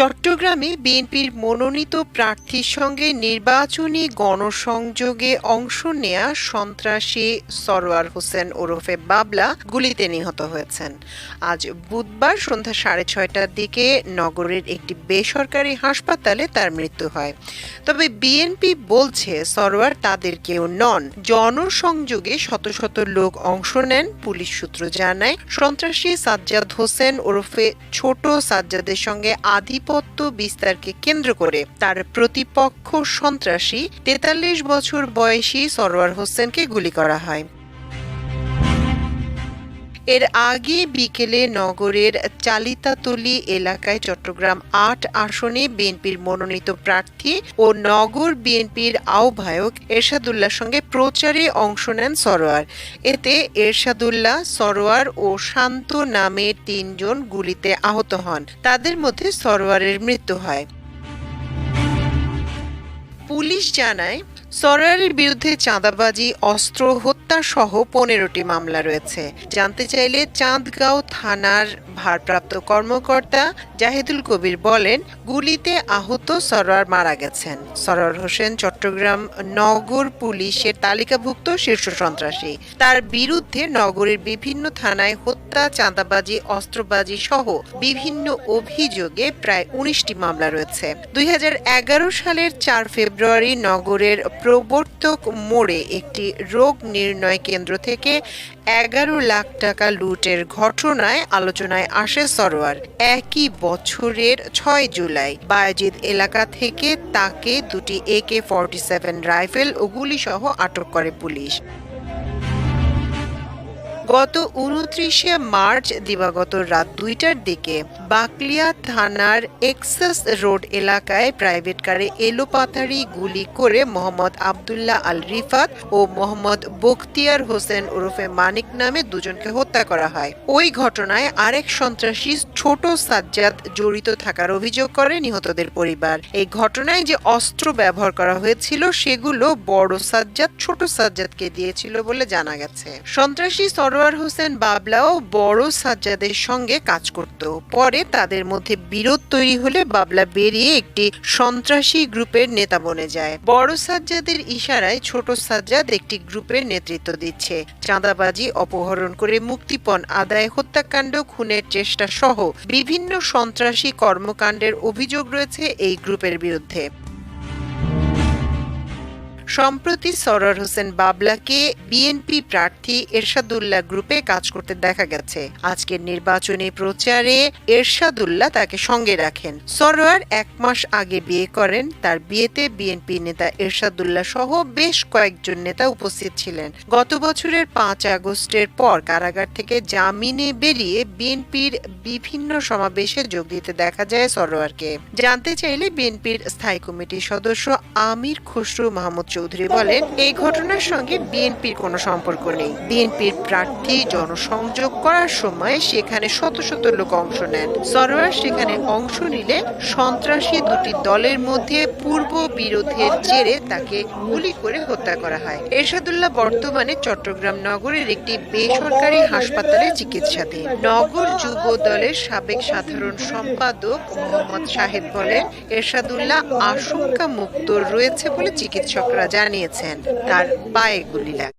চট্টগ্রামে বিএনপির মনোনীত প্রার্থীর সঙ্গে নির্বাচনী গণসংযোগে অংশ নেয়া সন্ত্রাসী সরোয়ার হোসেন ওরফে বাবলা গুলিতে নিহত হয়েছেন। আজ বুধবার সন্ধ্যা সাড়ে ছয়টার দিকে নগরের একটি বেসরকারি হাসপাতালে তার মৃত্যু হয়। তবে বিএনপি বলছে, সরোয়ার তাদের কেউ নন। জনসংযোগে শত শত লোক অংশ নেন, পুলিশ সূত্র জানায়। সন্ত্রাসী সাজ্জাদ হোসেন ওরফে ছোট সাজ্জাদের সঙ্গে আধিপত্য বিস্তারকে কেন্দ্র করে তার প্রতিপক্ষ সন্ত্রাসী তেতাল্লিশ বছর বয়সী সরওয়ার হোসেনকে গুলি করা হয়। এর আগে বিকেলে নগরের চালিতাতলি এলাকায় চট্টগ্রাম আট আসনে বিএনপির মনোনীত প্রার্থী ও নগর বিএনপির আহ্বায়ক এরশাদুল্লাহর সঙ্গে প্রচারে অংশ নেন সরোয়ার। এতে এরশাদুল্লাহ, সরোয়ার ও শান্ত নামের তিনজন গুলিতে আহত হন। তাদের মধ্যে সরোয়ারের মৃত্যু হয়। পুলিশ জানায়, সরোয়ারের বিরুদ্ধে চাঁদাবাজি, অস্ত্র হত্যা সহ পনেরোটি মামলা রয়েছে। জানতে চাইলে চাঁদগাঁও থানার ভারপ্রাপ্ত কর্মকর্তা জাহিদুল কবির বলেন, গুলিতে আহত সরোয়ার মারা গেছেন। সরোয়ার হোসেন চট্টগ্রাম নগর পুলিশের তালিকাভুক্ত শীর্ষ সন্ত্রাসী। তার বিরুদ্ধে নগরের বিভিন্ন থানায় হত্যা, চাঁদাবাজি, অস্ত্রবাজি সহ বিভিন্ন অভিযোগে প্রায় উনিশটি মামলা রয়েছে। দুই হাজার এগারো সালের চার ফেব্রুয়ারি নগরের প্রবর্তক মোড়ে একটি রোগ নির্ণয় কেন্দ্র থেকে এগারো লাখ টাকা লুটের ঘটনায় আলোচনায় আসে সরোয়ার। একই বছরের ছয় জুলাই বায়াজিদ এলাকা থেকে তাকে দুটি একে ফর্টি সেভেন রাইফেল ও গুলিসহ আটক করে পুলিশ। গত উনত্রিশে মার্চ দিবাগত রাত দুইটার দিকে বাকলিয়া থানার এক্সেস রোড এলাকায় প্রাইভেট কারে এলোপাতাড়ি গুলি করে মোহাম্মদ আবদুল্লাহ আল রিফাত ও মোহাম্মদ বখতিয়ার হোসেন ওরফে মানিক নামে দুজনকে হত্যা করা হয়। ওই ঘটনায় আরেক সন্ত্রাসী ছোট সাজ্জাদ জড়িত থাকার অভিযোগ করে নিহতদের পরিবার। এই ঘটনায় যে অস্ত্র ব্যবহার করা হয়েছিল সেগুলো বড় সাজ্জাদ ছোট সাজ্জাদকে দিয়েছিল বলে জানা গেছে। সন্ত্রাসী সরোয়ার হোসেন বাবলাও বড় সাজ্জাদের সঙ্গে কাজ করত। পরে তাদের মধ্যে বিরোধ তৈরি হলে বাবলা বেরিয়ে একটি সন্ত্রাসী গ্রুপের নেতা বনে যায়। বড় সাজ্জাদের ইশারায় ছোট সাজ্জাদ একটি গ্রুপের নেতৃত্ব দিচ্ছে। চাঁদাবাজি, অপহরণ করে মুক্তিপণ, আদায়, হত্যাকাণ্ড, খুনের চেষ্টা সহ বিভিন্ন সন্ত্রাসী কর্মকাণ্ডের অভিযোগ রয়েছে এই গ্রুপের বিরুদ্ধে। সম্প্রতি সরোয়ার হোসেন বাবলাকে বিএনপি প্রার্থী এরশাদুল্লাহ গ্রুপে কাজ করতে দেখা গেছে। আজকের নির্বাচনী প্রচারে এরশাদুল্লাহ তাকে সঙ্গে রাখেন। সরোয়ার এক মাস আগে বিয়ে করেন। তার বিয়েতে বিএনপি নেতা এরশাদুল্লাহ সহ বেশ কয়েকজন নেতা উপস্থিত ছিলেন। গত বছরের পাঁচ আগস্টের পর কারাগার থেকে জামিনে বেরিয়ে বিএনপির বিভিন্ন সমাবেশে যোগ দিতে দেখা যায় সরোয়ারকে জানতে চাইলে বিএনপির স্থায়ী কমিটির সদস্য আমির খসরু মাহমুদ চৌধুরী বলেন, এই ঘটনার সঙ্গে বিএনপির কোনো সম্পর্ক নেই। বিএনপির প্রার্থী জনসংযোগ করার সময় সেখানে শত শত লোক অংশ নেন। সরোয়ার সেখানে অংশ নিলে সন্ত্রাসী দুটি দলের মধ্যে পূর্ব বিরোধের জেরে তাকে গুলি করে হত্যা করা হয়। এরশাদুল্লাহ বর্তমানে চট্টগ্রাম নগরের একটি বেসরকারি হাসপাতালে চিকিৎসাধীন। নগর যুব দলের সাবেক সাধারণ সম্পাদক মোহাম্মদ শাহেদ বলেন, এরশাদুল্লাহ আশঙ্কা মুক্ত রয়েছে বলে চিকিৎসকরা জানিয়েছেন তার পায়ে গুলি লাগে